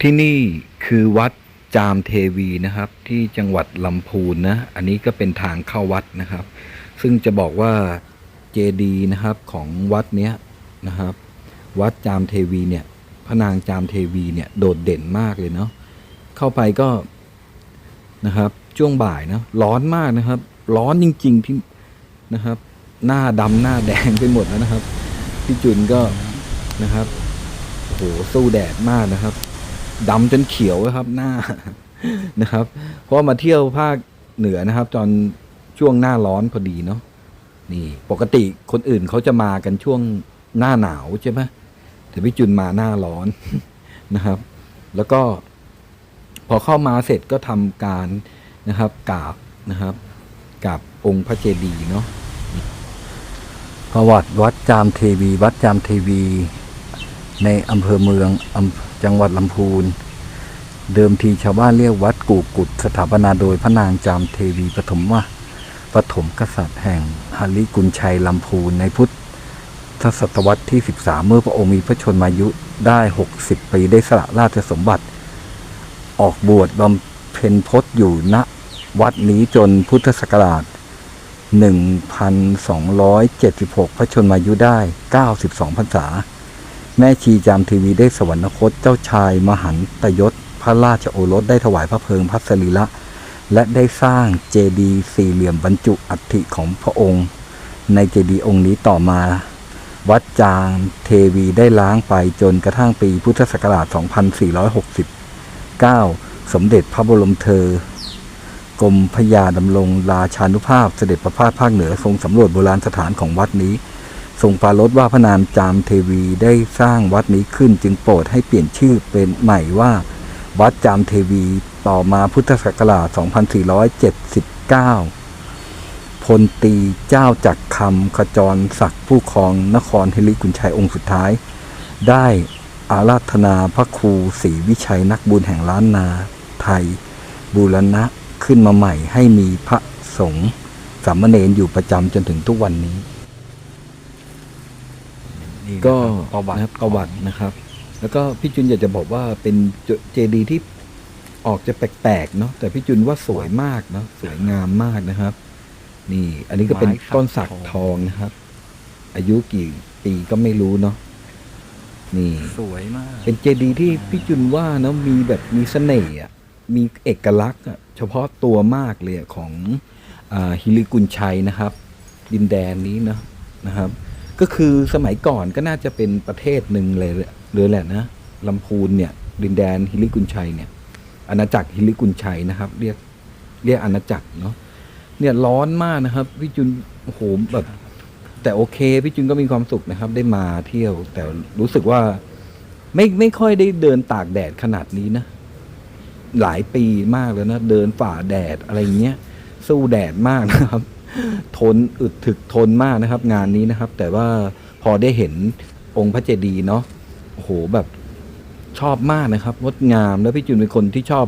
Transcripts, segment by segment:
ที่นี่คือวัดจามเทวีนะครับ ที่จังหวัดลำพูนนะ อันนี้ก็เป็นทางเข้าวัดนะครับ ซึ่งจะบอกว่าเจดีย์นะครับของวัดเนี้ยนะครับ วัดจามเทวีเนี่ยพระนางจามเทวีเนี่ยโดดเด่นมากเลยเนาะเข้าไปก็นะครับ ช่วงบ่ายนะร้อนมากนะครับ ร้อนจริง ๆที่นะครับ หน้าดำหน้าแดงไปหมดแล้วนะครับพี่จุนก็นะครับโอ้โหสู้แดดมากนะครับ ดำจนเขียวครับหน้านะครับ เพราะมาเที่ยวภาคเหนือนะครับ ตอนช่วงหน้าร้อนพอดีเนาะนี่ปกติคนอื่นเขาจะมากันช่วงหน้าหนาวใช่ไหมแต่พี่จุนมาหน้าร้อนนะครับ แล้วก็ พอเข้ามาเสร็จก็ทำการนะครับกราบนะครับกราบองค์พระเจดีย์เนาะประวัติวัดจามเทวี วัดจามเทวี ในอำเภอเมืองอำ จังหวัดลำพูน เดิมทีชาวบ้านเรียกวัดกูกุดสถาปนาโดยพระนางจามเทวีปฐมว่าปฐมกษัตริย์แห่งฮาริกุลชัยลำพูนในพุทธศตวรรษที่ 13 เมื่อพระองค์มีพระชนมายุได้ 60 ปีได้สละราชสมบัติ ออกบวชบำเพ็ญพจน์อยู่ณวัดนี้จนพุทธศักราช 1,276 พระชนมายุได้ 92พรรษา แม่ชีจามทีวีได้สวรรคตเจ้าชาย มหันตยศ พระราชโอรสได้ถวายพระเพลิงพระสรีระและได้สร้างเจดีย์สี่เหลี่ยมบรรจุอัฐิของพระองค์ ในเจดีย์องค์นี้ต่อมา วัดจางเทวีได้ล้างไปจนกระทั่งปีพุทธศักราช 2469 สมเด็จพระบรมเธอกรมพยาดำรงราชานุภาพเสด็จประพาสภาคเหนือทรงสำรวจโบราณสถานของวัดนี้ ทรงปรารถว่าพระนามจามเทวีได้สร้างวัดนี้ขึ้นจึงโปรดให้เปลี่ยนชื่อเป็นใหม่ว่า วัดจามเทวีต่อมาพุทธศักราช 2479 พลตีเจ้าจักคำขจรศักดิ์ผู้ครองนครเฮลิกุนชัยองค์สุดท้าย ได้อาราธนาพระครูศรีวิชัยนักบุญแห่งล้านนาไทย บูรณะขึ้นมาใหม่ให้มีพระสงฆ์สามเณรอยู่ประจำจนถึงทุกวันนี้ ก็ประวัตินะครับประวัตินะครับ แล้วก็พี่จุนอยากจะบอกว่าเป็นเจเจดีย์ที่ออกจะแปลกๆเนาะแต่พี่จุนว่าสวยมากเนาะสวยงามมากนะครับ นี่ อันนี้ก็เป็นไม้สักต้นสักทองทองนะครับ อายุกี่ปีก็ไม่รู้เนาะนี่สวยมาก เป็นเจดีย์ที่พี่จุนว่าเนาะมีแบบมีเสน่ห์อะมีเอกลักษณ์อะเฉพาะตัวมากเลยอะของอาฮิริกุนชัยนะครับ ดินแดนนี้เนาะนะครับ ก็คือสมัยก่อนก็น่าจะเป็นประเทศหนึ่งเลยเลยแหละนะลำพูนเนี่ย ดินแดนฮิริกุนชัยเนี่ย อาณาจักรฮิริกุนชัยนะครับ เรียกเรียกอาณาจักรเนาะเนี่ยร้อนมากนะครับพี่จุนโอ้โหแบบแต่โอเคพี่จุนก็มีความสุขนะครับ ได้มาเที่ยว แต่รู้สึกว่าไม่ไม่ค่อยได้เดินตากแดดขนาดนี้นะ หลายปีมากแล้วนะ เดินฝ่าแดดอะไรเงี้ย สู้แดดมากนะครับ ทนอึดถึกทนมากนะครับ งานนี้นะครับ แต่ว่าพอได้เห็นองค์พระเจดีย์เนาะโอ้โหแบบชอบมากนะครับงดงามแล้วพี่จุนเป็นคนที่ชอบ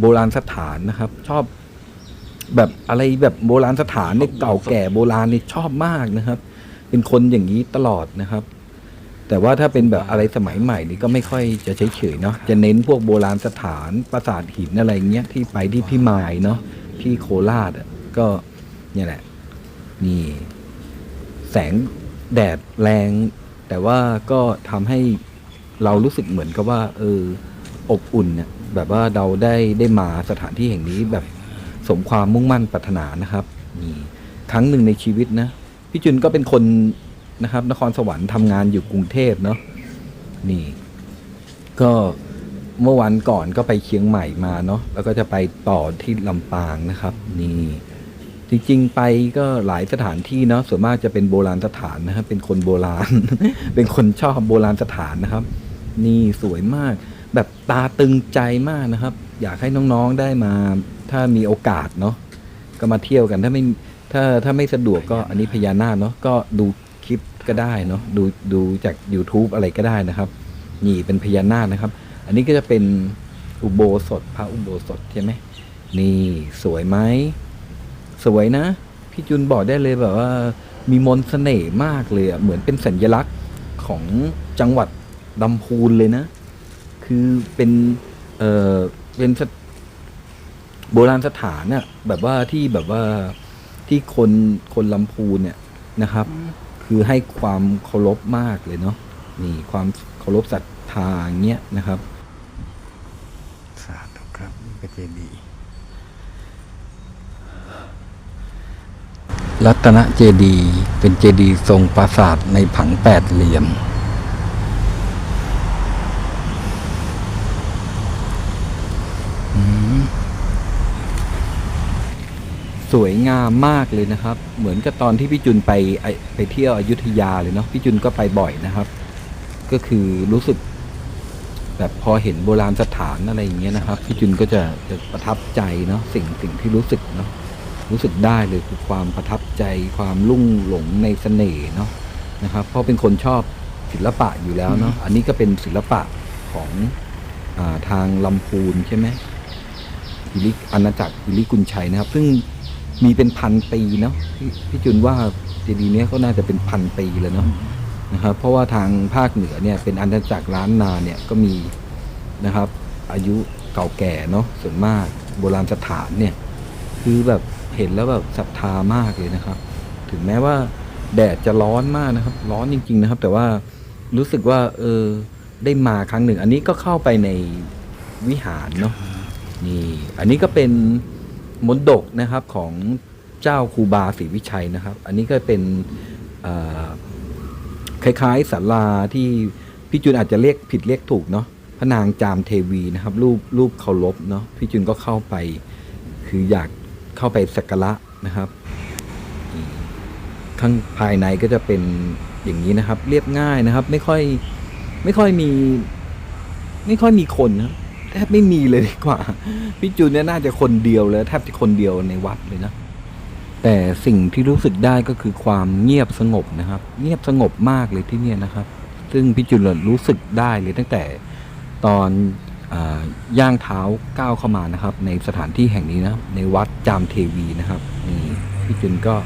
โบราณสถานนะครับ ชอบแบบอะไรแบบโบราณสถานเนี่ยเก่าแก่โบราณนี่ชอบมากนะครับ เป็นคนอย่างนี้ตลอดนะครับ แต่ว่าถ้าเป็นแบบอะไรสมัยใหม่นี่ก็ไม่ค่อยจะเฉยๆเนาะจะเน้นพวกโบราณสถานปราสาทหินอะไรเงี้ยที่ไปที่พี่มายเนาะที่โคราชอะก็ เนี่ยแหละ นี่ แสงแดดแรง แต่ว่าก็ทำให้เรารู้สึกเหมือนกับว่า เออ อบอุ่นเนี่ยแบบว่าเราได้ได้มาสถานที่แห่งนี้แบบสมความมุ่งมั่นปรารถนานะครับนี่ครั้งหนึ่งในชีวิตนะพี่จุนก็เป็นคนนะครับ นครสวรรค์ทำงานอยู่กรุงเทพเนาะนี่ ก็เมื่อวันก่อนก็ไปเชียงใหม่มาเนาะแล้วก็จะไปต่อที่ลำปางนะครับ นี่ จริงๆ ไปก็หลายสถานที่เนาะส่วนมากจะเป็นโบราณสถานนะครับ เป็นคนโบราณ เป็นคนชอบโบราณสถานนะครับ นี่สวยมาก แบบตาตึงใจมากนะครับ อยากให้น้องๆได้มา ถ้ามีโอกาสเนาะก็มาเที่ยวกันถ้าไม่ถ้าถ้าไม่สะดวกก็อันนี้พญานาคเนาะก็ดูคลิปก็ได้เนาะดูดูจาก YouTube อะไรก็ได้นะครับ นี่เป็นพญานาคนะครับ อันนี้ก็จะเป็นอุโบสถพระอุโบสถใช่ไหมนี่สวยไหม สวยนะ พี่จุนบอกได้เลยแบบว่า มีมนต์เสน่ห์มากเลยอะเหมือนเป็นสัญลักษณ์ของจังหวัดลำพูนเลยนะ คืคือเป็นเออเป็นสถโบราณสถานน่ะแบบว่าที่แบบว่าที่คนคนลำพูนเนี่ยนะครับ คือให้ความเคารพมากเลยเนาะนี่ความเคารพศรัทธาอย่างเงี้ยนะครับ สาธุครับนี่ก็เจดีย์ รัตนเจดีย์เป็นเจดีย์ทรงปราสาทในผังแปดเหลี่ยม สวยงามมากเลยนะครับ เหมือนกับตอนที่พี่จุนไปไอไปเที่ยวอยุธยาเลยเนาะพี่จุนก็ไปบ่อยนะครับ ก็คือรู้สึกแบบพอเห็นโบราณสถานอะไรอย่างเงี้ยนะครับพี่จุนก็จะจะประทับใจเนาะสิ่งสิ่งที่รู้สึกเนาะรู้สึกได้เลยคือความประทับ ใจความลุ่งหลงในเสน่ห์เนาะนะครับ เพราะเป็นคนชอบศิลปะอยู่แล้วเนาะอันนี้ก็เป็นศิลปะของอาทางลำพูนใช่ไหมฮิริอาณาจักรฮิริกุลชัยนะครับ ซึ่งมีเป็นพันปีเนาะพี่พี่จุนว่าเจดีย์เนี้ยก็น่าจะเป็นพันปีแล้วเนาะนะครับ เพราะว่าทางภาคเหนือเนี่ยเป็นอาณาจักรล้านนาเนี่ยก็มีนะครับ อายุเก่าแก่เนาะส่วนมากโบราณสถานเนี่ย คือแบบ เห็นแล้วแบบศรัทธามากเลยนะครับ ถึงแม้ว่าแดดจะร้อนมากนะครับ ร้อนจริง ๆนะครับ แต่ว่ารู้สึกว่า เออได้มาครั้งหนึ่ง อันนี้ก็เข้าไปในวิหารเนาะนี่ อันนี้ก็เป็นมนดกนะครับของเจ้าครูบาศรีวิชัยนะครับ อันนี้ก็เป็นคล้ายๆศาลาที่พี่จุนอาจจะเรียกผิดเรียกถูกเนาะพระนางจามเทวีนะครับ รูปรูปเคารพเนาะพี่จุนก็เข้าไป คืออยาก เข้าไปสักการะนะครับ ข้างภายในก็จะเป็นอย่างนี้นะครับ เรียบง่ายนะครับ ไม่ค่อยไม่ค่อยมี ไม่ค่อยมีคนนะครับแทบไม่มีเลยดีกว่าพี่จูนเนี่ยน่าจะคนเดียวเลยแทบจะคนเดียวในวัดเลยนะแต่สิ่งที่รู้สึกได้ก็คือความเงียบสงบนะครับ เงียบสงบมากเลยที่เนี่ยนะครับ ซึ่งพี่จุนรู้สึกได้เลยตั้งแต่ตอน ย่างเท้าก้าวเข้ามานะครับ ในสถานที่แห่งนี้นะ ในวัดจามเทวีนะครับนี่พี่จุนก็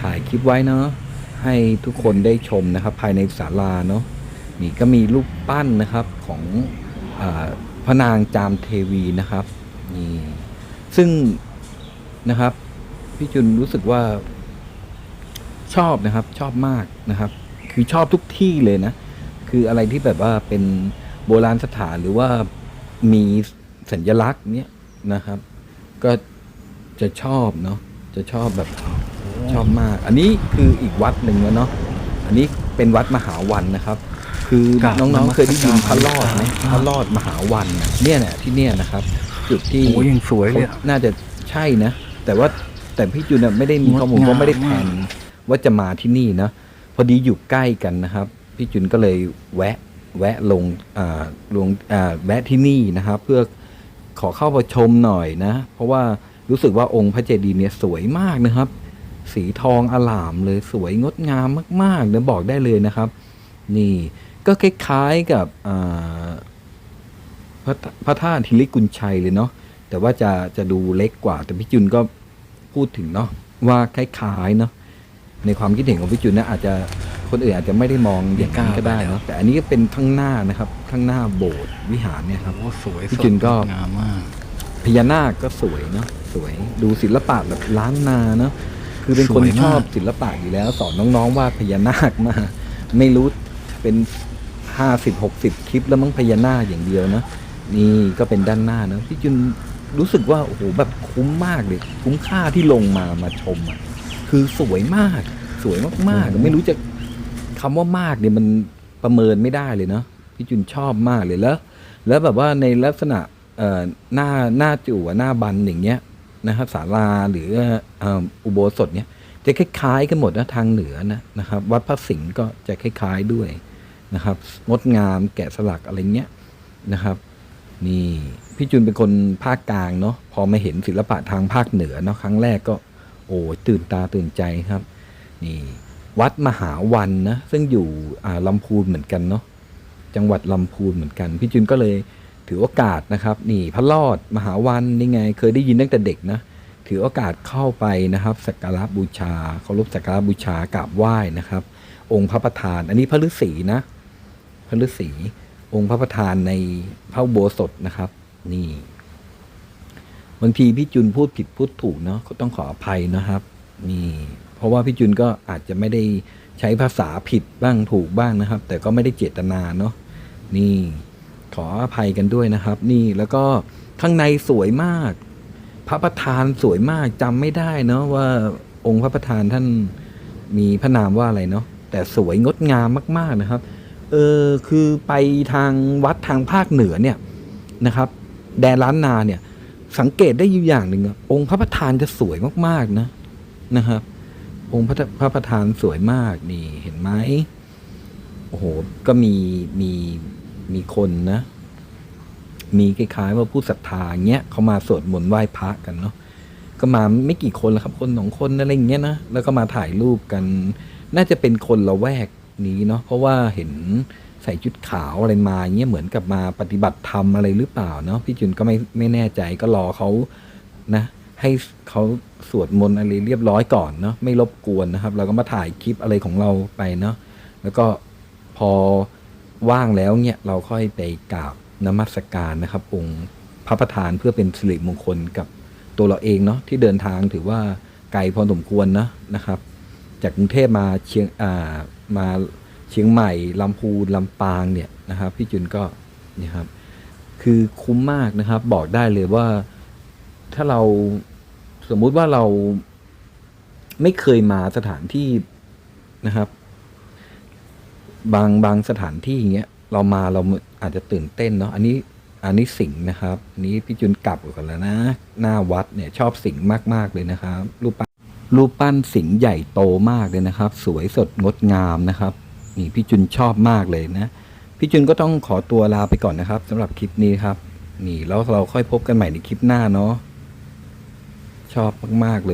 ถ่ายคลิปไว้เนาะให้ทุกคนได้ชมนะครับ ภายในศาลาเนาะนี่ก็มีรูปปั้นนะครับของอพระนางจามเทวีนะครับนี่ซึ่งนะครับพี่จุนรู้สึกว่าชอบนะครับชอบมากนะครับ คือชอบทุกที่เลยนะ คืออะไรที่แบบว่าเป็น โบราณสถานหรือว่ามีสัญลักษณ์เนี้ยนะครับ ก็จะชอบเนาะจะชอบแบบชอบมาก อันนี้คืออีกวัดหนึ่งแล้วเนาะอันนี้เป็นวัดมหาวันนะครับ คือกราบน้องนมัๆสการเคยได้ยินพระรอดไหมครับพระรอดมหาวันน่ะเนี่ยเนี่ยที่เนี่ยนะครับ จุดที่โอ้ยังสวยเลยอะน่าจะใช่นะ แต่ว่าแต่พี่จุนน่ะไม่ได้มีงดข้อมูลงามเพราะไม่ได้แผนมากว่าจะมาที่นี่นะพอดีอยู่ใกล้กันนะครับ พี่จุนก็เลยแวะ แวะลงลงแวะที่นี่นะครับ เพื่อขอเข้าไปชมหน่อยนะ เพราะว่ารู้สึกว่าองค์พระเจดีย์เนี่ยสวยมากนะครับ สีทองอลามเลยสวยงดงามมากๆเนะบอกได้เลยนะครับ นี่ก็คล้ายๆกับพระพระธาตุทิริกุลชัยเลยเนาะแต่ว่าจะจะดูเล็กกว่า แต่พี่จุนก็พูดถึงเนาะว่าคล้ายๆเนาะ ในความคิดเห็นของพี่จุนนะอาจจะคนอื่นอาจจะไม่ได้มองอย่างนั้นก็ได้เนาะแต่อันนี้ก็เป็นข้างหน้านะครับข้างหน้าโบสถ์วิหารเนี่ยครับ โอ้สวยพี่สดจุนก็ งามมาก พญานาคก็สวยเนาะสวยดูศิลปะแบบล้านนาเนาะคือเป็นคนสวยมาก ชอบศิลปะอยู่แล้วสอนน้องๆว่าพญานาคมา ไม่รู้เป็นห้าสิบหกสิบคลิปแล้วมั้งพญานาคอย่างเดียวนะนี่ก็เป็นด้านหน้าเนาะพี่จุนรู้สึกว่าโอ้โหแบบคุ้มมากเลย คุ้มค่าที่ลงมามาชมอะ คือสวยมาก สวยมากๆ ไม่รู้จะคำว่ามากเนี่ยมันประเมินไม่ได้เลยเนาะพี่จุนชอบมากเลยแล้ว แล้วแบบว่าในลักษณะเอ่อหน้าหน้าจู่หน้าบันอย่างเงี้ยนะครับศาลาหรือเอ่ออุโบสถเนี้ยจะคล้ายๆกันหมดนะทางเหนือนะนะครับ วัดพระสิงห์ก็จะคล้ายๆด้วยนะครับงดงามแกะสลักอะไรเงี้ยนะครับ นี่พี่จุนเป็นคนภาคกลางเนาะพอมาเห็นศิลปะทางภาคเหนือเนาะครั้งแรกก็ โอ้ตื่นตาตื่นใจครับ นี่ วัดมหาวันนะซึ่งอยู่ลำพูนเหมือนกันเนาะจังหวัดลำพูนเหมือนกัน พี่จุนก็เลยถือโอกาสนะครับ นี่พระรอดมหาวันนี่ไง เคยได้ยินตั้งแต่เด็กนะถือโอกาสเข้าไปนะครับสักการะบูชาเคารพสักการะบูชากราบไหว้นะครับ องค์พระประธาน อันนี้พระฤาษีนะ พระฤาษีองค์พระประธานในพระโบสถนะครับ นี่ บางทีพี่จุนพูดผิดพูดถูกเนาะก็ต้องขออภัยนะครับนี่เพราะว่าพี่จุนก็อาจจะไม่ได้ใช้ภาษาผิดบ้างถูกบ้างนะครับ แต่ก็ไม่ได้เจตนาเนาะนี่ขออภัยกันด้วยนะครับ นี่แล้วก็ข้างในสวยมาก พระประธานสวยมากจำไม่ได้เนาะว่าองค์พระประธานท่านมีพระนามว่าอะไรเนาะแต่สวยงดงามมาก ๆนะครับเออคือไปทางวัดทางภาคเหนือเนี่ยนะครับ แดนล้านนาเนี่ย สังเกตได้อยู่อย่างหนึ่งองค์พระประธานจะสวยมากๆนะนะครับ องค์พระพระประธานสวยมากนี่เห็นไหมโอ้โหก็มีมีมีคนนะ มีคล้ายๆว่าผู้ศรัทธาเงี้ยเขามาสวดมนต์ไหว้พระกันเนาะก็มาไม่กี่คนหรอกครับ คนสองคนอะไรอย่างเงี้ยนะแล้วก็มาถ่ายรูปกัน น่าจะเป็นคนละแวกนี้เนาะเพราะว่าเห็น ใส่ชุดขาวอะไรมาเงี้ยเหมือนกับมาปฏิบัติธรรมอะไรหรือเปล่าเนาะพี่จุนก็ไม่ไม่แน่ใจก็รอเขานะ ให้เขาสวดมนต์อะไรเรียบร้อยก่อนเนาะไม่รบกวนนะครับ เราก็มาถ่ายคลิปอะไรของเราไปเนาะแล้วก็พอว่างแล้วเนี่ยเราค่อยไปกราบนมัสการนะครับ องค์พระประธานเพื่อเป็นสิริมงคลกับตัวเราเองเนาะที่เดินทางถือว่าไกลพอสมควรนะนะครับ จากกรุงเทพมาเชียงอ่ามา เชียงใหม่ลำพูนลำปางเนี่ยนะครับพี่จุนก็เนี่ยครับคือคุ้มมากนะครับ บอกได้เลยว่าถ้าเราสมมุติว่าเราไม่เคยมาสถานที่นะครับ บางบางสถานที่อย่างเงี้ยเรามาเราอาจจะตื่นเต้นเนาะอันนี้อันนี้สิงนะครับอันนี้พี่จุนกลับก่อนแล้วนะ หน้าวัดเนี่ยชอบสิงมาก ๆ เลยนะครับ รูปปั้นรูปปั้นสิงใหญ่โตมากเลยนะครับ สวยสดงดงามนะครับ นี่พี่จุนชอบมากเลยนะ พี่จุนก็ต้องขอตัวลาไปก่อนนะครับสำหรับคลิปนี้ครับ นี่แล้วเราค่อยพบกันใหม่ในคลิปหน้าเนาะชอบมากๆเลย